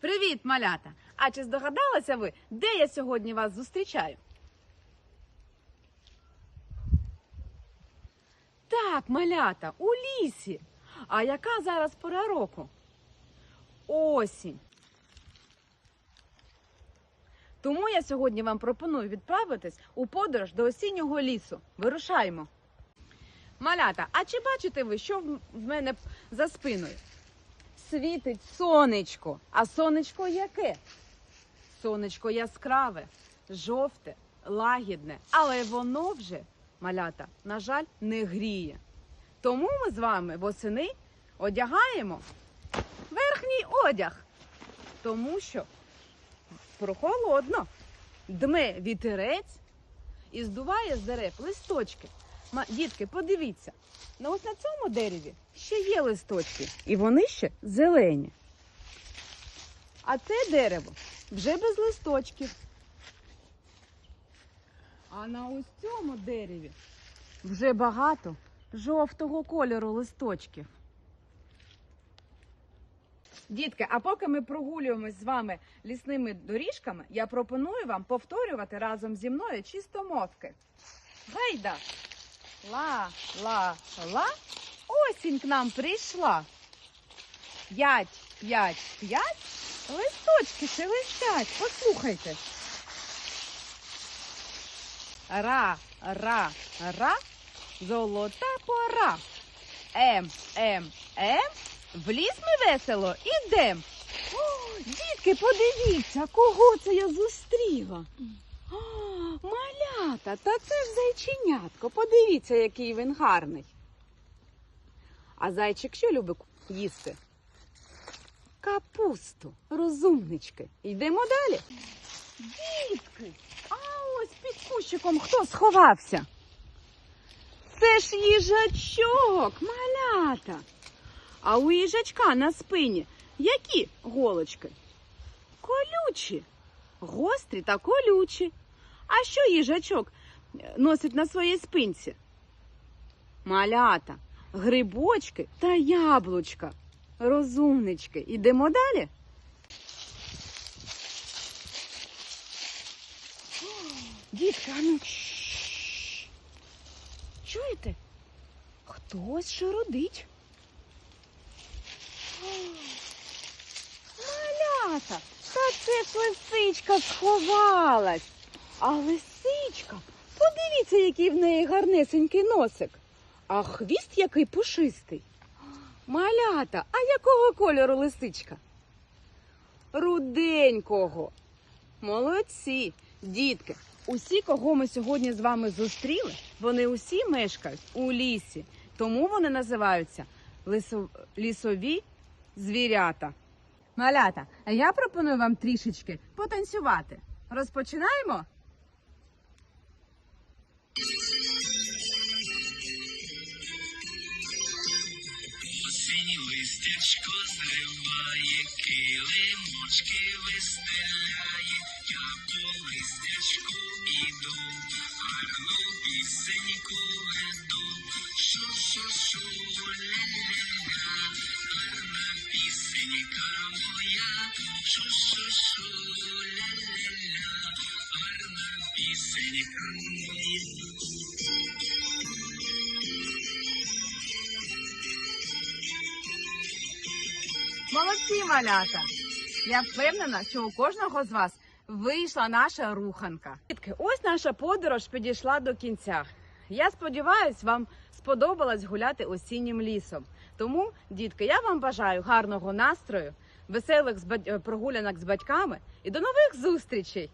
Привіт, малята! А чи здогадалися ви, де я сьогодні вас зустрічаю? Так, малята, у лісі. А яка зараз пора року? Осінь. Тому я сьогодні вам пропоную відправитись у подорож до осіннього лісу. Вирушаємо. Малята, а чи бачите ви, що в мене за спиною? Світить сонечко. А сонечко яке? Сонечко яскраве, жовте, лагідне, але воно вже, малята, на жаль, не гріє. Тому ми з вами восени одягаємо верхній одяг, тому що прохолодно. Дме вітерець і здуває з дерев листочки. Дітки, подивіться, ну ось на цьому дереві ще є листочки, і вони ще зелені. А це дерево вже без листочків. А на ось цьому дереві вже багато жовтого кольору листочків. Дітки, а поки ми прогулюємось з вами лісними доріжками, я пропоную вам повторювати разом зі мною чистомовки. Гайда! Ла, ла, ла, осінь к нам прийшла. П'ять, п'ять, п'ять, листочки шелестять, послухайте. Ра, ра, ра, золота пора. Ем, ем, ем, в ліс ми весело ідем. О, дітки, подивіться, кого це я зустріла. Малята, та це ж зайченятко. Подивіться, який він гарний. А зайчик що любить їсти? Капусту, розумнички. Йдемо далі. Дітки, а ось під кущиком хто сховався? Це ж їжачок, малята. А у їжачка на спині які голочки? Колючі, гострі та колючі. А що їжачок носить на своїй спинці? Малята, грибочки та яблучка. Розумнички. Ідемо далі. Дітка, ну. Чуєте? Хтось шародить. Малята, та це лисичка сховалась. А лисичка, подивіться, який в неї гарнесенький носик. А хвіст який пушистий. Малята, а якого кольору лисичка? Руденького. Молодці, дітки. Усі, кого ми сьогодні з вами зустріли, вони усі мешкають у лісі. Тому вони називаються лисо- лісові звірята. Малята, а я пропоную вам трішечки потанцювати. Розпочинаємо? Килимочки вистеляє, я по листячку іду, гарну пісеньку веду, шу-шу-шу, ля-ля-ля, гарна пісенька моя, шу-шу-шу, ля-ля-ля, гарна пісенька моя. Молодці, малята! Я впевнена, що у кожного з вас вийшла наша руханка. Ось наша подорож підійшла до кінця. Я сподіваюся, вам сподобалось гуляти осіннім лісом. Тому, дітки, я вам бажаю гарного настрою, веселих е, прогулянок з батьками і до нових зустрічей!